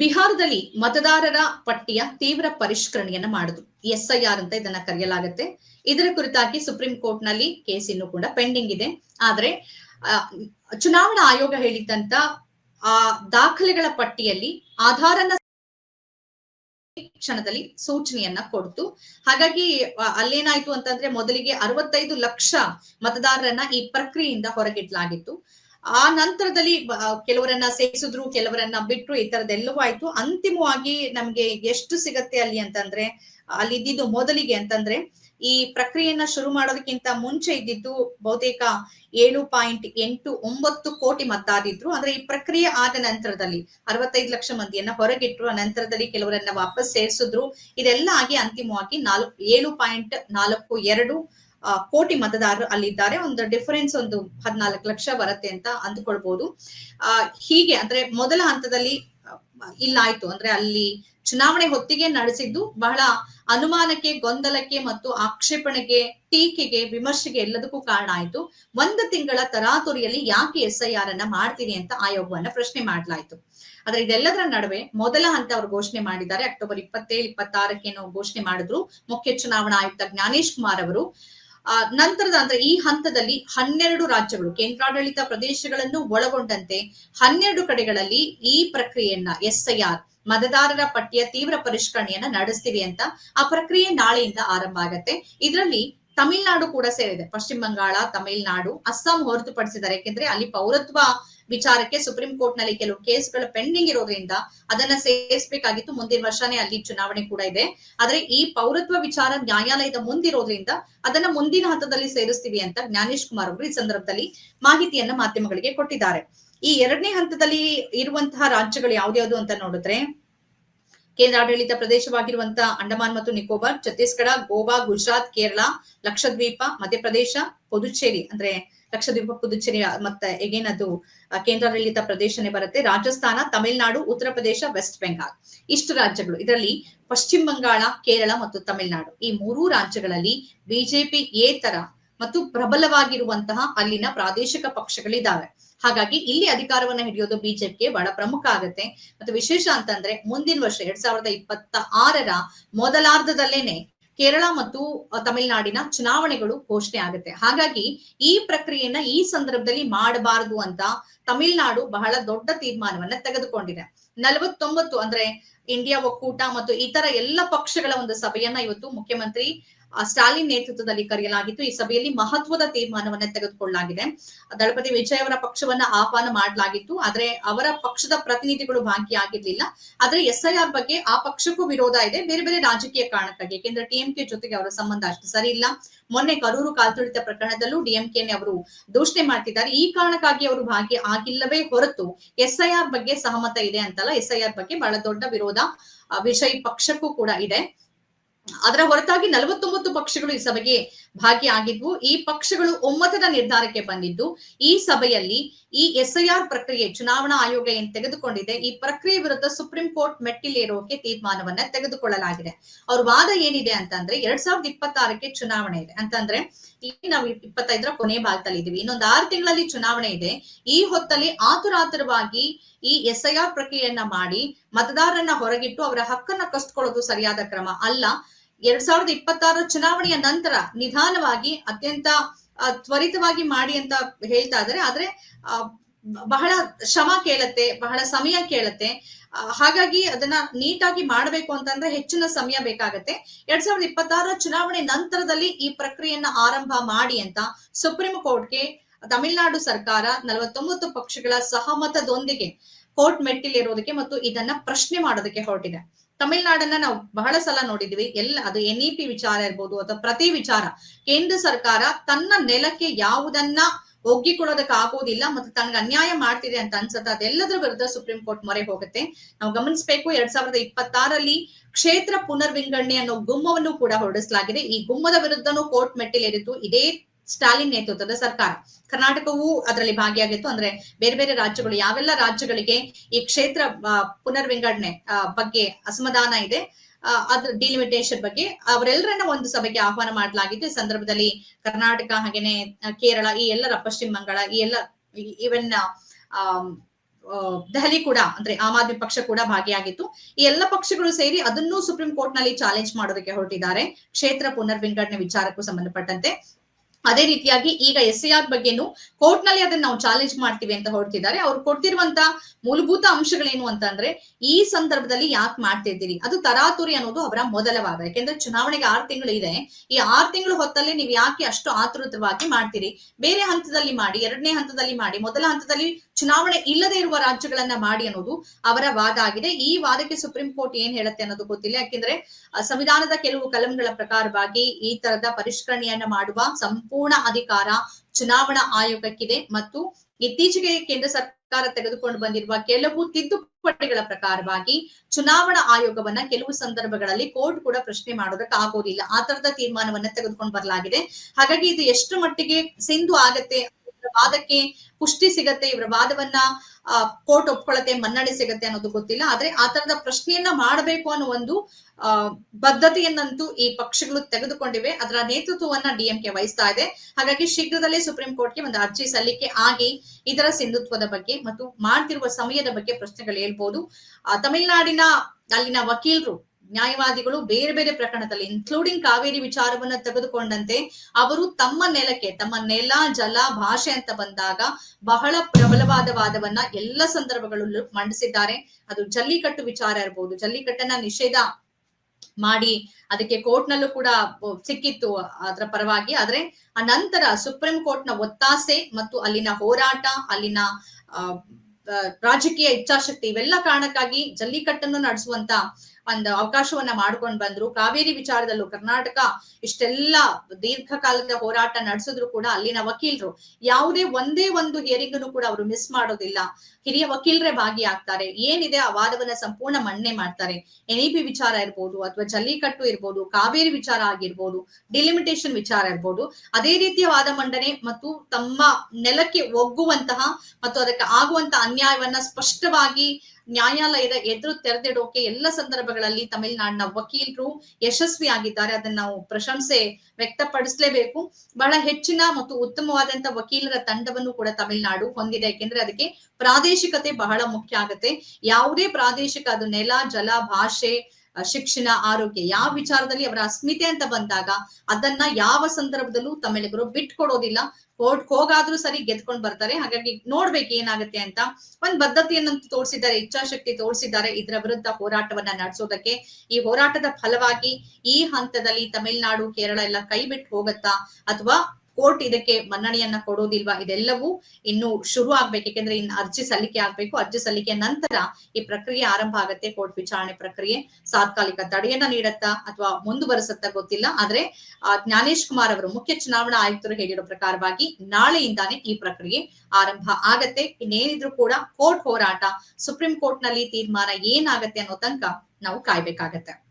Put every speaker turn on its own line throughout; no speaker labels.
ಬಿಹಾರದಲ್ಲಿ ಮತದಾರರ ಪಟ್ಟಿಯ ತೀವ್ರ ಪರಿಷ್ಕರಣೆಯನ್ನ ಮಾಡುದು. ಎಸ್ ಐ ಆರ್ ಅಂತ ಇದನ್ನ ಕರೆಯಲಾಗುತ್ತೆ. ಇದರ ಕುರಿತಾಗಿ ಸುಪ್ರೀಂ ಕೋರ್ಟ್ನಲ್ಲಿ ಕೇಸ್ ಇನ್ನು ಕೂಡ ಪೆಂಡಿಂಗ್ ಇದೆ. ಆದ್ರೆ ಚುನಾವಣಾ ಆಯೋಗ ಹೇಳಿದ್ದಂತ ಆ ದಾಖಲೆಗಳ ಪಟ್ಟಿಯಲ್ಲಿ ಆಧಾರನ ಕ್ಷಣದಲ್ಲಿ ಸೂಚನೆಯನ್ನ ಕೊಡ್ತು. ಹಾಗಾಗಿ ಅಲ್ಲೇನಾಯ್ತು ಅಂತಂದ್ರೆ ಮೊದಲಿಗೆ ಅರವತ್ತೈದು ಲಕ್ಷ ಮತದಾರರನ್ನ ಈ ಪ್ರಕ್ರಿಯೆಯಿಂದ ಹೊರಗಿಡ್ಲಾಗಿತ್ತು ಆ ನಂತರದಲ್ಲಿ ಕೆಲವರನ್ನ ಸೇರಿಸಿದ್ರು, ಕೆಲವರನ್ನ ಬಿಟ್ರು, ಈ ತರದೆಲ್ಲವೂ ಆಯ್ತು. ಅಂತಿಮವಾಗಿ ನಮ್ಗೆ ಎಷ್ಟು ಸಿಗತ್ತೆ ಅಲ್ಲಿ ಅಂತಂದ್ರೆ, ಅಲ್ಲಿ ಇದ್ದಿದ್ದು ಮೊದಲಿಗೆ ಅಂತಂದ್ರೆ, ಈ ಪ್ರಕ್ರಿಯೆಯನ್ನ ಶುರು ಮಾಡೋದಕ್ಕಿಂತ ಮುಂಚೆ ಇದ್ದಿದ್ದು ಬಹುತೇಕ ಏಳು ಪಾಯಿಂಟ್ ಎಂಟು ಒಂಬತ್ತು ಕೋಟಿ ಮತ್ತಾದಿದ್ರು. ಅಂದ್ರೆ ಈ ಪ್ರಕ್ರಿಯೆ ಆದ ನಂತರದಲ್ಲಿ, ಅರವತ್ತೈದು ಲಕ್ಷ ಮಂದಿಯನ್ನ ಹೊರಗಿಟ್ರು, ಆ ನಂತರದಲ್ಲಿ ಕೆಲವರನ್ನ ವಾಪಸ್ ಸೇರಿಸಿದ್ರು. ಇದೆಲ್ಲ ಆಗಿ ಅಂತಿಮವಾಗಿ ನಾಲ್ಕು, ಏಳು ಪಾಯಿಂಟ್ ನಾಲ್ಕು ಎರಡು ಕೋಟಿ ಮತದಾರರು ಅಲ್ಲಿದ್ದಾರೆ. ಒಂದು ಡಿಫರೆನ್ಸ್ ಒಂದು ಹದಿನಾಲ್ಕು ಲಕ್ಷ ಬರುತ್ತೆ ಅಂತ ಅಂದ್ಕೊಳ್ಬಹುದು ಆ, ಹೀಗೆ ಅಂದ್ರೆ ಮೊದಲ ಹಂತದಲ್ಲಿ ಇಲ್ಲಾಯ್ತು. ಅಂದ್ರೆ ಅಲ್ಲಿ ಚುನಾವಣೆ ಹೊತ್ತಿಗೆ ನಡೆಸಿದ್ದು ಬಹಳ ಅನುಮಾನಕ್ಕೆ, ಗೊಂದಲಕ್ಕೆ ಮತ್ತು ಆಕ್ಷೇಪಣೆಗೆ, ಟೀಕೆಗೆ, ವಿಮರ್ಶೆಗೆ ಎಲ್ಲದಕ್ಕೂ ಕಾರಣ ಆಯ್ತು. ಒಂದು ತಿಂಗಳ ತರಾತುರಿಯಲ್ಲಿ ಯಾಕೆ ಎಸ್ ಐ ಆರ್ ಅನ್ನ ಮಾಡ್ತೀರಿ ಅಂತ ಆಯೋಗವನ್ನ ಪ್ರಶ್ನೆ ಮಾಡ್ಲಾಯ್ತು. ಆದ್ರೆ ಇದೆಲ್ಲದರ ನಡುವೆ ಮೊದಲ ಹಂತ ಅವರು ಘೋಷಣೆ ಮಾಡಿದ್ದಾರೆ. ಅಕ್ಟೋಬರ್ ಇಪ್ಪತ್ತೇಳು ಇಪ್ಪತ್ತಾರಕ್ಕೆ ಘೋಷಣೆ ಮಾಡಿದ್ರು. ಮುಖ್ಯ ಚುನಾವಣಾ ಆಯುಕ್ತ ಜ್ಞಾನೇಶ್ ಕುಮಾರ್ ಅವರು. ನಂತರದ ಅಂದ್ರೆ ಈ ಹಂತದಲ್ಲಿ ಹನ್ನೆರಡು ರಾಜ್ಯಗಳು, ಕೇಂದ್ರಾಡಳಿತ ಪ್ರದೇಶಗಳನ್ನು ಒಳಗೊಂಡಂತೆ ಹನ್ನೆರಡು ಕಡೆಗಳಲ್ಲಿ ಈ ಪ್ರಕ್ರಿಯೆಯನ್ನ ಎಸ್ ಐ ಆರ್, ಮತದಾರರ ಪಟ್ಟಿಯ ತೀವ್ರ ಪರಿಷ್ಕರಣೆಯನ್ನ ನಡೆಸ್ತೀವಿ ಅಂತ ಆ ಪ್ರಕ್ರಿಯೆ ನಾಳೆಯಿಂದ ಆರಂಭ ಆಗತ್ತೆ. ಇದರಲ್ಲಿ ತಮಿಳ್ನಾಡು ಕೂಡ ಸೇರಿದೆ. ಪಶ್ಚಿಮ ಬಂಗಾಳ, ತಮಿಳ್ನಾಡು, ಅಸ್ಸಾಂ ಹೊರತುಪಡಿಸಿದ್ದಾರೆ. ಯಾಕೆಂದ್ರೆ ಅಲ್ಲಿ ಪೌರತ್ವ ವಿಚಾರಕ್ಕೆ ಸುಪ್ರೀಂ ಕೋರ್ಟ್ನಲ್ಲಿ ಕೆಲವು ಕೇಸ್ಗಳು ಪೆಂಡಿಂಗ್ ಇರೋದ್ರಿಂದ ಅದನ್ನ ಸೇರಿಸಬೇಕಾಗಿತ್ತು. ಮುಂದಿನ ವರ್ಷನೇ ಅಲ್ಲಿ ಚುನಾವಣೆ ಕೂಡ ಇದೆ. ಆದ್ರೆ ಈ ಪೌರತ್ವ ವಿಚಾರ ನ್ಯಾಯಾಲಯದ ಮುಂದಿರೋದ್ರಿಂದ ಅದನ್ನ ಮುಂದಿನ ಹಂತದಲ್ಲಿ ಸೇರಿಸ್ತೀವಿ ಅಂತ ಜ್ಞಾನೇಶ್ ಕುಮಾರ್ ಅವರು ಈ ಸಂದರ್ಭದಲ್ಲಿ ಮಾಹಿತಿಯನ್ನ ಮಾಧ್ಯಮಗಳಿಗೆ ಕೊಟ್ಟಿದ್ದಾರೆ. ಈ ಎರಡನೇ ಹಂತದಲ್ಲಿ ಇರುವಂತಹ ರಾಜ್ಯಗಳು ಯಾವ್ದ್ಯಾವ್ದು ಅಂತ ನೋಡಿದ್ರೆ ಕೇಂದ್ರಾಡಳಿತ ಪ್ರದೇಶವಾಗಿರುವಂತಹ ಅಂಡಮಾನ್ ಮತ್ತು ನಿಕೋಬಾರ್, ಛತ್ತೀಸ್ಗಢ, ಗೋವಾ, ಗುಜರಾತ್, ಕೇರಳ, ಲಕ್ಷದ್ವೀಪ, ಮಧ್ಯಪ್ರದೇಶ, ಪುದುಚೇರಿ ಅಂದ್ರೆ ಲಕ್ಷದ್ವೀಪ ಪುದುಚೇರಿ, ಮತ್ತೆ ಎಗೇನ್ ಅದು ಕೇಂದ್ರಾಡಳಿತ ಪ್ರದೇಶನೇ ಬರುತ್ತೆ. ರಾಜಸ್ಥಾನ, ತಮಿಳುನಾಡು, ಉತ್ತರ ಪ್ರದೇಶ, ವೆಸ್ಟ್ ಬೆಂಗಾಲ್. ಇಷ್ಟು ರಾಜ್ಯಗಳು. ಇದರಲ್ಲಿ ಪಶ್ಚಿಮ ಬಂಗಾಳ, ಕೇರಳ ಮತ್ತು ತಮಿಳುನಾಡು. ಈ ಮೂರೂ ರಾಜ್ಯಗಳಲ್ಲಿ ಬಿಜೆಪಿ ಏತರ ಮತ್ತು ಪ್ರಬಲವಾಗಿರುವಂತಹ ಅಲ್ಲಿನ ಪ್ರಾದೇಶಿಕ ಪಕ್ಷಗಳಿದಾವೆ. ಹಾಗಾಗಿ ಇಲ್ಲಿ ಅಧಿಕಾರವನ್ನ ಹಿಡಿಯೋದು ಬಿಜೆಪಿಗೆ ಬಹಳ ಪ್ರಮುಖ ಆಗುತ್ತೆ. ಮತ್ತು ವಿಶೇಷ ಅಂತಂದ್ರೆ ಮುಂದಿನ ವರ್ಷ ಎರಡ್ ಸಾವಿರದ ಇಪ್ಪತ್ತ ಆರರ ಮೊದಲಾರ್ಧದಲ್ಲೇನೆ ಕೇರಳ ಮತ್ತು ತಮಿಳುನಾಡಿನ ಚುನಾವಣೆಗಳು ಘೋಷಣೆ ಆಗುತ್ತೆ. ಹಾಗಾಗಿ ಈ ಪ್ರಕ್ರಿಯೆಯನ್ನ ಈ ಸಂದರ್ಭದಲ್ಲಿ ಮಾಡಬಾರದು ಅಂತ ತಮಿಳುನಾಡು ಬಹಳ ದೊಡ್ಡ ತೀರ್ಮಾನವನ್ನ ತೆಗೆದುಕೊಂಡಿದೆ. ನಲವತ್ತೊಂಬತ್ತು ಅಂದ್ರೆ ಇಂಡಿಯಾ ಒಕ್ಕೂಟ ಮತ್ತು ಇತರ ಎಲ್ಲ ಪಕ್ಷಗಳ ಒಂದು ಸಭೆಯನ್ನ ಇವತ್ತು ಮುಖ್ಯಮಂತ್ರಿ ಸ್ಟಾಲಿನ್ ನೇತೃತ್ವದಲ್ಲಿ ಕರೆಯಲಾಗಿತ್ತು. ಈ ಸಭೆಯಲ್ಲಿ ಮಹತ್ವದ ತೀರ್ಮಾನವನ್ನ ತೆಗೆದುಕೊಳ್ಳಲಾಗಿದೆ. ದಳಪತಿ ವಿಜಯ್ ಅವರ ಪಕ್ಷವನ್ನ ಆಹ್ವಾನ ಮಾಡಲಾಗಿತ್ತು. ಆದ್ರೆ ಅವರ ಪಕ್ಷದ ಪ್ರತಿನಿಧಿಗಳು ಭಾಗಿಯಾಗಿರ್ಲಿಲ್ಲ ಆದ್ರೆ ಎಸ್ ಐ ಆರ್ ಬಗ್ಗೆ ಆ ಪಕ್ಷಕ್ಕೂ ವಿರೋಧ ಇದೆ. ಬೇರೆ ಬೇರೆ ರಾಜಕೀಯ ಕಾರಣಕ್ಕಾಗಿ. ಯಾಕೆಂದ್ರೆ ಟಿಎಂಕೆ ಜೊತೆಗೆ ಅವರ ಸಂಬಂಧ ಅಷ್ಟು ಸರಿ ಇಲ್ಲ ಮೊನ್ನೆ ಕರೂರು ಕಾಲ್ತುಳಿತ ಪ್ರಕರಣದಲ್ಲೂ ಡಿಎಂಕೆ ಅವರು ದೂಷಣೆ ಮಾಡ್ತಿದ್ದಾರೆ. ಈ ಕಾರಣಕ್ಕಾಗಿ ಅವರು ಭಾಗಿ ಆಗಿಲ್ಲವೇ ಹೊರತು ಎಸ್ ಐ ಆರ್ ಬಗ್ಗೆ ಸಹಮತ ಇದೆ ಅಂತಲ್ಲ. ಎಸ್ ಐ ಆರ್ ಬಗ್ಗೆ ಬಹಳ ದೊಡ್ಡ ವಿರೋಧ ವಿಷಯ ಪಕ್ಷಕ್ಕೂ ಕೂಡ ಇದೆ. ಅದರ ಹೊರತಾಗಿ ನಲವತ್ತೊಂಬತ್ತು ಪಕ್ಷಗಳು ಈ ಸಭೆಗೆ ಭಾಗಿಯಾಗಿದ್ವು ಈ ಪಕ್ಷಗಳು ಒಮ್ಮತದ ನಿರ್ಧಾರಕ್ಕೆ ಬಂದಿದ್ದು, ಈ ಸಭೆಯಲ್ಲಿ ಈ ಎಸ್ಐಆರ್ ಪ್ರಕ್ರಿಯೆ ಚುನಾವಣಾ ಆಯೋಗ ಏನ್ ತೆಗೆದುಕೊಂಡಿದೆ, ಈ ಪ್ರಕ್ರಿಯೆ ವಿರುದ್ಧ ಸುಪ್ರೀಂ ಕೋರ್ಟ್ ಮೆಟ್ಟಿಲೇರೋಕೆ ತೀರ್ಮಾನವನ್ನ ತೆಗೆದುಕೊಳ್ಳಲಾಗಿದೆ. ಅವ್ರ ವಾದ ಏನಿದೆ ಅಂತಂದ್ರೆ, ಎರಡ್ ಸಾವಿರದ ಇಪ್ಪತ್ತಾರಕ್ಕೆ ಚುನಾವಣೆ ಇದೆ. ಅಂತಂದ್ರೆ ಈಗ ನಾವು ಇಪ್ಪತ್ತೈದರ ಕೊನೆ ಭಾಗದಲ್ಲಿ ಇದೀವಿ. ಇನ್ನೊಂದು ಆರು ತಿಂಗಳಲ್ಲಿ ಚುನಾವಣೆ ಇದೆ. ಈ ಹೊತ್ತಲ್ಲಿ ಆತುರಾತುರವಾಗಿ ಈ ಎಸ್ಐಆರ್ ಪ್ರಕ್ರಿಯೆಯನ್ನ ಮಾಡಿ ಮತದಾರರನ್ನ ಹೊರಗಿಟ್ಟು ಅವರ ಹಕ್ಕನ್ನ ಕಸ್ಕೊಳ್ಳೋದು ಸರಿಯಾದ ಕ್ರಮ ಅಲ್ಲ. ಎರಡ್ ಸಾವಿರದ ಇಪ್ಪತ್ತಾರು ಚುನಾವಣೆಯ ನಂತರ ನಿಧಾನವಾಗಿ ಅತ್ಯಂತ ತ್ವರಿತವಾಗಿ ಮಾಡಿ ಅಂತ ಹೇಳ್ತಾ ಇದ್ದಾರೆ ಆದ್ರೆ ಬಹಳ ಶ್ರಮ ಕೇಳತ್ತೆ, ಬಹಳ ಸಮಯ ಕೇಳತ್ತೆ. ಹಾಗಾಗಿ ಅದನ್ನ ನೀಟಾಗಿ ಮಾಡಬೇಕು ಅಂತಂದ್ರೆ ಹೆಚ್ಚಿನ ಸಮಯ ಬೇಕಾಗತ್ತೆ. ಎರಡ್ ಸಾವಿರದ ಇಪ್ಪತ್ತಾರು ಚುನಾವಣೆ ನಂತರದಲ್ಲಿ ಈ ಪ್ರಕ್ರಿಯೆಯನ್ನ ಆರಂಭ ಮಾಡಿ ಅಂತ ಸುಪ್ರೀಂ ಕೋರ್ಟ್ಗೆ, ತಮಿಳುನಾಡು ಸರ್ಕಾರ ನಲವತ್ತೊಂಬತ್ತು ಪಕ್ಷಗಳ ಸಹಮತದೊಂದಿಗೆ ಕೋರ್ಟ್ ಮೆಟ್ಟಿಲಿರೋದಕ್ಕೆ ಮತ್ತು ಇದನ್ನ ಪ್ರಶ್ನೆ ಮಾಡೋದಕ್ಕೆ ಹೊರಟಿದೆ. ತಮಿಳ್ನಾಡನ್ನ ನಾವು ಬಹಳ ಸಲ ನೋಡಿದ್ವಿ ಎಲ್ಲ ಅದು ಎನ್ ಇ ಪಿ ವಿಚಾರ ಇರ್ಬೋದು ಅಥವಾ ಪ್ರತಿ ವಿಚಾರ. ಕೇಂದ್ರ ಸರ್ಕಾರ ತನ್ನ ನೆಲಕ್ಕೆ ಯಾವುದನ್ನ ಒಗ್ಗಿಕೊಳ್ಳೋದಕ್ಕೆ ಆಗೋದಿಲ್ಲ ಮತ್ತು ತನಗೆ ಅನ್ಯಾಯ ಮಾಡ್ತಿದೆ ಅಂತ ಅನ್ಸುತ್ತೆ. ಅದೆಲ್ಲದರ ವಿರುದ್ಧ ಸುಪ್ರೀಂ ಕೋರ್ಟ್ ಮೊರೆ ಹೋಗುತ್ತೆ. ನಾವು ಗಮನಿಸಬೇಕು, ಎರಡ್ ಸಾವಿರದ ಇಪ್ಪತ್ತಾರಲ್ಲಿ ಕ್ಷೇತ್ರ ಪುನರ್ವಿಂಗಡಣೆ ಅನ್ನೋ ಗುಮ್ಮವನ್ನು ಕೂಡ ಹೊರಡಿಸಲಾಗಿದೆ. ಈ ಗುಮ್ಮದ ವಿರುದ್ಧನೂ ಕೋರ್ಟ್ ಮೆಟ್ಟಿಲೇರಿತ್ತು. ಇದೇ ಸ್ಟಾಲಿನ್ ನೇತೃತ್ವದ ಸರ್ಕಾರ. ಕರ್ನಾಟಕವೂ ಅದರಲ್ಲಿ ಭಾಗಿಯಾಗಿತ್ತು. ಅಂದ್ರೆ ಬೇರೆ ಬೇರೆ ರಾಜ್ಯಗಳು, ಯಾವೆಲ್ಲ ರಾಜ್ಯಗಳಿಗೆ ಈ ಕ್ಷೇತ್ರ ಪುನರ್ವಿಂಗಡಣೆ ಬಗ್ಗೆ ಅಸಮಾಧಾನ ಇದೆ ಅದ್ರ ಡಿಲಿಮಿಟೇಷನ್ ಬಗ್ಗೆ ಅವರೆಲ್ಲರನ್ನ ಒಂದು ಸಭೆಗೆ ಆಹ್ವಾನ ಮಾಡಲಾಗಿತ್ತು ಈ ಸಂದರ್ಭದಲ್ಲಿ ಕರ್ನಾಟಕ ಹಾಗೇನೆ ಕೇರಳ, ಈ ಎಲ್ಲರ ಪಶ್ಚಿಮ ಬಂಗಾಳ, ಈ ಎಲ್ಲ ಈವನ್ ದೆಹಲಿ ಕೂಡ, ಅಂದ್ರೆ ಆಮ್ ಆದ್ಮಿ ಪಕ್ಷ ಕೂಡ ಭಾಗಿಯಾಗಿತ್ತು. ಈ ಎಲ್ಲ ಪಕ್ಷಗಳು ಸೇರಿ ಅದನ್ನು ಸುಪ್ರೀಂ ಕೋರ್ಟ್ನಲ್ಲಿ ಚಾಲೆಂಜ್ ಮಾಡೋದಕ್ಕೆ ಹೊರಟಿದ್ದಾರೆ. ಕ್ಷೇತ್ರ ಪುನರ್ ವಿಂಗಡಣೆ ವಿಚಾರಕ್ಕೂ ಸಂಬಂಧಪಟ್ಟಂತೆ. ಅದೇ ರೀತಿಯಾಗಿ ಈಗ ಎಸ್ ಆರ್ ಬಗ್ಗೆನೂ ಕೋರ್ಟ್ನಲ್ಲಿ ಅದನ್ನ ನಾವು ಚಾಲೆಂಜ್ ಮಾಡ್ತೀವಿ ಅಂತ ಹೊರಟಿದ್ದಾರೆ ಅವ್ರು ಕೊಡ್ತಿರುವಂತ ಮೂಲಭೂತ ಅಂಶಗಳೇನು ಅಂತಂದ್ರೆ ಈ ಸಂದರ್ಭದಲ್ಲಿ ಯಾಕೆ ಮಾಡ್ತಿದ್ದೀರಿ ಅದು ತರಾತುರಿ ಅನ್ನೋದು ಅವರ ಮೊದಲ ವಾದ. ಯಾಕೆಂದ್ರೆ ಚುನಾವಣೆಗೆ ಆರು ತಿಂಗಳು ಇದೆ. ಈ ಆರು ತಿಂಗಳು ಹೊತ್ತಲ್ಲಿ ನೀವು ಯಾಕೆ ಅಷ್ಟು ಆತುರತವಾಗಿ ಮಾಡ್ತೀರಿ? ಬೇರೆ ಹಂತದಲ್ಲಿ ಮಾಡಿ, ಎರಡನೇ ಹಂತದಲ್ಲಿ ಮಾಡಿ, ಮೊದಲ ಹಂತದಲ್ಲಿ ಚುನಾವಣೆ ಇಲ್ಲದೆ ಇರುವ ರಾಜ್ಯಗಳನ್ನ ಮಾಡಿ ಅನ್ನೋದು ಅವರ ವಾದ ಆಗಿದೆ. ಈ ವಾದಕ್ಕೆ ಸುಪ್ರೀಂ ಕೋರ್ಟ್ ಏನ್ ಹೇಳುತ್ತೆ ಅನ್ನೋದು ಗೊತ್ತಿಲ್ಲ. ಯಾಕೆಂದ್ರೆ ಸಂವಿಧಾನದ ಕೆಲವು ಕಲಂಗಳ ಪ್ರಕಾರವಾಗಿ ಈ ತರದ ಪರಿಷ್ಕರಣೆಯನ್ನ ಮಾಡುವ ಸಂಪೂರ್ಣ ಅಧಿಕಾರ ಚುನಾವಣಾ ಆಯೋಗಕ್ಕಿದೆ ಮತ್ತು ಇತ್ತೀಚೆಗೆ ಕೇಂದ್ರ ಸರ್ಕಾರ ತೆಗೆದುಕೊಂಡು ಬಂದಿರುವ ಕೆಲವು ತಿದ್ದುಪಡಿಗಳ ಪ್ರಕಾರವಾಗಿ ಚುನಾವಣಾ ಆಯೋಗವನ್ನ ಕೆಲವು ಸಂದರ್ಭಗಳಲ್ಲಿ ಕೋರ್ಟ್ ಕೂಡ ಪ್ರಶ್ನೆ ಮಾಡೋದಕ್ಕೆ ಆಗೋದಿಲ್ಲ. ಆ ತರದ ತೀರ್ಮಾನವನ್ನ ತೆಗೆದುಕೊಂಡು ಬರಲಾಗಿದೆ. ಹಾಗಾಗಿ ಇದು ಎಷ್ಟು ಮಟ್ಟಿಗೆ ಸಿಂಧು ಆಗತ್ತೆ ವಾದಕ್ಕೆ ಪುಷ್ಟಿ ಸಿಗತ್ತೆ, ಇವರ ವಾದವನ್ನ ಕೋರ್ಟ್ ಒಪ್ಕೊಳ್ಳತ್ತೆ ಮನ್ನಣೆ ಸಿಗತ್ತೆ ಅನ್ನೋದು ಗೊತ್ತಿಲ್ಲ. ಆದ್ರೆ ಆ ತರದ ಪ್ರಶ್ನೆಯನ್ನ ಮಾಡಬೇಕು ಅನ್ನೋ ಒಂದು ಬದ್ಧತೆಯನ್ನಂತೂ ಈ ಪಕ್ಷಗಳು ತೆಗೆದುಕೊಂಡಿವೆ. ಅದರ ನೇತೃತ್ವವನ್ನ ಡಿಎಂಕೆ ವಹಿಸ್ತಾ ಇದೆ. ಹಾಗಾಗಿ ಶೀಘ್ರದಲ್ಲೇ ಸುಪ್ರೀಂ ಕೋರ್ಟ್ಗೆ ಒಂದು ಅರ್ಜಿ ಸಲ್ಲಿಕೆ ಆಗಿ ಇದರ ಸಿಂಧುತ್ವದ ಬಗ್ಗೆ ಮತ್ತು ಮಾಡ್ತಿರುವ ಸಮಯದ ಬಗ್ಗೆ ಪ್ರಶ್ನೆಗಳು ಹೇಳ್ಬೋದು. ತಮಿಳುನಾಡಿನ ಅಲ್ಲಿನ ವಕೀಲರು ನ್ಯಾಯವಾದಿಗಳು ಬೇರೆ ಬೇರೆ ಪ್ರಕರಣದಲ್ಲಿ ಇನ್ಕ್ಲೂಡಿಂಗ್ ಕಾವೇರಿ ವಿಚಾರವನ್ನ ತೆಗೆದುಕೊಂಡಂತೆ ಅವರು ತಮ್ಮ ನೆಲಕ್ಕೆ, ತಮ್ಮ ನೆಲ, ಜಲ, ಭಾಷೆ ಅಂತ ಬಂದಾಗ ಬಹಳ ಪ್ರಬಲವಾದ ವಾದವನ್ನ ಎಲ್ಲ ಸಂದರ್ಭಗಳಲ್ಲೂ ಮಂಡಿಸಿದ್ದಾರೆ. ಅದು ಜಲ್ಲಿಕಟ್ಟು ವಿಚಾರ ಇರಬಹುದು ಜಲ್ಲಿಕಟ್ಟನ್ನ ನಿಷೇಧ ಮಾಡಿ ಅದಕ್ಕೆ ಕೋರ್ಟ್ ನಲ್ಲೂ ಕೂಡ ಸಿಕ್ಕಿತ್ತು ಅದರ ಪರವಾಗಿ. ಆದ್ರೆ ಆ ನಂತರ ಸುಪ್ರೀಂ ಕೋರ್ಟ್ನ ಒತ್ತಾಸೆ ಮತ್ತು ಅಲ್ಲಿನ ಹೋರಾಟ, ಅಲ್ಲಿನ ರಾಜಕೀಯ ಇಚ್ಛಾಶಕ್ತಿ ಇವೆಲ್ಲ ಕಾರಣಕ್ಕಾಗಿ ಜಲ್ಲಿಕಟ್ಟನ್ನು ನಡೆಸುವಂತ ಒಂದು ಅವಕಾಶವನ್ನ ಮಾಡ್ಕೊಂಡ್ ಬಂದ್ರು. ಕಾವೇರಿ ವಿಚಾರದಲ್ಲೂ ಕರ್ನಾಟಕ ಇಷ್ಟೆಲ್ಲ ದೀರ್ಘಕಾಲದ ಹೋರಾಟ ನಡೆಸಿದ್ರು ಕೂಡ ಅಲ್ಲಿನ ವಕೀಲರು. ಯಾವುದೇ ಒಂದೇ ಒಂದು ಹಿಯರಿಂಗ್ ಕೂಡ ಅವರು ಮಿಸ್ ಮಾಡೋದಿಲ್ಲ. ಹಿರಿಯ ವಕೀಲರೇ ಭಾಗಿಯಾಗ್ತಾರೆ. ಏನಿದೆ ಆ ವಾದವನ್ನ ಸಂಪೂರ್ಣ ಮಣ್ಣೆ ಮಾಡ್ತಾರೆ. ಎನ್ಇಪಿ ವಿಚಾರ ಇರ್ಬೋದು ಅಥವಾ ಜಲ್ಲಿಕಟ್ಟು ಇರ್ಬೋದು, ಕಾವೇರಿ ವಿಚಾರ ಆಗಿರ್ಬೋದು ಡಿಲಿಮಿಟೇಷನ್ ವಿಚಾರ ಇರ್ಬೋದು. ಅದೇ ರೀತಿಯ ವಾದ ಮಂಡನೆ ಮತ್ತು ತಮ್ಮ ನೆಲಕ್ಕೆ ಒಗ್ಗುವಂತಹ ಮತ್ತು ಅದಕ್ಕೆ ಆಗುವಂತಹ ಅನ್ಯಾಯವನ್ನ ಸ್ಪಷ್ಟವಾಗಿ ನ್ಯಾಯಾಲಯದ ಎದುರು ತೆರೆದಿಡೋಕೆ ಎಲ್ಲ ಸಂದರ್ಭಗಳಲ್ಲಿ ತಮಿಳುನಾಡಿನ ವಕೀಲರು ಯಶಸ್ವಿ ಆಗಿದ್ದಾರೆ ಅದನ್ನ ನಾವು ಪ್ರಶಂಸೆ ವ್ಯಕ್ತಪಡಿಸಲೇಬೇಕು. ಬಹಳ ಹೆಚ್ಚಿನ ಮತ್ತು ಉತ್ತಮವಾದಂತ ವಕೀಲರ ತಂಡವನ್ನು ಕೂಡ ತಮಿಳುನಾಡು ಹೊಂದಿದೆ. ಯಾಕೆಂದ್ರೆ ಅದಕ್ಕೆ ಪ್ರಾದೇಶಿಕತೆ ಬಹಳ ಮುಖ್ಯ ಆಗುತ್ತೆ. ಯಾವುದೇ ಪ್ರಾದೇಶಿಕ ಅದು ನೆಲ, ಜಲ, ಭಾಷೆ ಶಿಕ್ಷಣ, ಆರೋಗ್ಯ ಯಾವ ವಿಚಾರದಲ್ಲಿ ಅವರ ಅಸ್ಮಿತೆ ಅಂತ ಬಂದಾಗ ಅದನ್ನ ಯಾವ ಸಂದರ್ಭದಲ್ಲೂ ತಮಿಳಿಗರು ಬಿಟ್ಕೊಡೋದಿಲ್ಲ. ಕೋರ್ಟ್ ಹೋಗಾದ್ರೂ ಸರಿ ಗೆದ್ಕೊಂಡ್ ಬರ್ತಾರೆ. ಹಾಗಾಗಿ ನೋಡ್ಬೇಕು ಏನಾಗುತ್ತೆ ಅಂತ. ಒಂದ್ ಬದ್ಧತೆಯನ್ನು ತೋರಿಸಿದ್ದಾರೆ, ಇಚ್ಛಾಶಕ್ತಿ ತೋರಿಸಿದ್ದಾರೆ ಇದರ ವಿರುದ್ಧ ಹೋರಾಟವನ್ನ ನಡೆಸೋದಕ್ಕೆ. ಈ ಹೋರಾಟದ ಫಲವಾಗಿ ಈ ಹಂತದಲ್ಲಿ ತಮಿಳುನಾಡು, ಕೇರಳ ಎಲ್ಲ ಕೈ ಬಿಟ್ಟು ಹೋಗತ್ತಾ ಅಥವಾ ಕೋರ್ಟ್ ಇದಕ್ಕೆ ಮನ್ನಣೆಯನ್ನ ಕೊಡೋದಿಲ್ವಾ? ಇದೆಲ್ಲವೂ ಇನ್ನು ಶುರು ಆಗ್ಬೇಕು. ಯಾಕೆಂದ್ರೆ ಇನ್ನು ಅರ್ಜಿ ಸಲ್ಲಿಕೆ ಆಗ್ಬೇಕು. ಅರ್ಜಿ ಸಲ್ಲಿಕೆ ನಂತರ ಈ ಪ್ರಕ್ರಿಯೆ ಆರಂಭ ಆಗತ್ತೆ, ಕೋರ್ಟ್ ವಿಚಾರಣೆ ಪ್ರಕ್ರಿಯೆ. ತಾತ್ಕಾಲಿಕ ತಡೆಯನ್ನ ನೀಡತ್ತಾ ಅಥವಾ ಮುಂದುವರೆಸತ್ತಾ ಗೊತ್ತಿಲ್ಲ. ಆದ್ರೆ ಜ್ಞಾನೇಶ್ ಕುಮಾರ್ ಅವರು ಮುಖ್ಯ ಚುನಾವಣಾ ಆಯುಕ್ತರು ಹೇಳಿರೋ ಪ್ರಕಾರವಾಗಿ ನಾಳೆಯಿಂದಾನೆ ಈ ಪ್ರಕ್ರಿಯೆ ಆರಂಭ ಆಗತ್ತೆ. ಇನ್ನೇನಿದ್ರು ಕೂಡ ಕೋರ್ಟ್ ಹೋರಾಟ, ಸುಪ್ರೀಂ ಕೋರ್ಟ್ನಲ್ಲಿ ತೀರ್ಮಾನ ಏನಾಗತ್ತೆ ಅನ್ನೋ ತನಕ ನಾವು ಕಾಯ್ಬೇಕಾಗತ್ತೆ.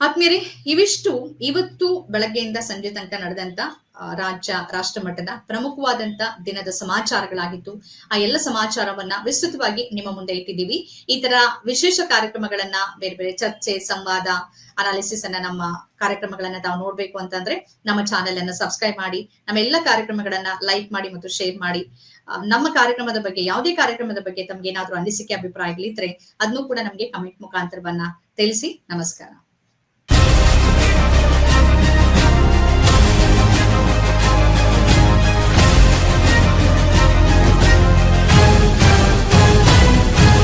ಆತ್ಮೀಯರೇ, ಇವಿಷ್ಟು ಇವತ್ತು ಬೆಳಗ್ಗೆಯಿಂದ ಸಂಜೆ ತನಕ ನಡೆದಂತ ರಾಜ್ಯ, ರಾಷ್ಟ್ರ ಮಟ್ಟದ ಪ್ರಮುಖವಾದಂತ ದಿನದ ಸಮಾಚಾರಗಳಾಗಿತ್ತು ಆ ಎಲ್ಲ ಸಮಾಚಾರವನ್ನ ವಿಸ್ತೃತವಾಗಿ ನಿಮ್ಮ ಮುಂದೆ ಇಟ್ಟಿದ್ದೀವಿ. ಈ ತರ ವಿಶೇಷ ಕಾರ್ಯಕ್ರಮಗಳನ್ನ, ಬೇರೆ ಬೇರೆ ಚರ್ಚೆ, ಸಂವಾದ ಅನಾಲಿಸಿಸ್ ಅನ್ನ ನಮ್ಮ ಕಾರ್ಯಕ್ರಮಗಳನ್ನ ತಾವು ನೋಡ್ಬೇಕು ಅಂತಂದ್ರೆ, ನಮ್ಮ ಚಾನೆಲ್ ಅನ್ನ ಸಬ್ಸ್ಕ್ರೈಬ್ ಮಾಡಿ, ನಮ್ಮ ಎಲ್ಲ ಕಾರ್ಯಕ್ರಮಗಳನ್ನ ಲೈಕ್ ಮಾಡಿ ಮತ್ತು ಶೇರ್ ಮಾಡಿ. ನಮ್ಮ ಕಾರ್ಯಕ್ರಮದ ಬಗ್ಗೆ, ಯಾವುದೇ ಕಾರ್ಯಕ್ರಮದ ಬಗ್ಗೆ ತಮ್ಗೆ ಏನಾದ್ರೂ ಅನಿಸಿಕೆ ಅಭಿಪ್ರಾಯಗಳಿದ್ರೆ ಅದನ್ನು ಕೂಡ ನಮ್ಗೆ ಕಮೆಂಟ್ ಮುಖಾಂತರವನ್ನ ತಿಳಿಸಿ. ನಮಸ್ಕಾರ.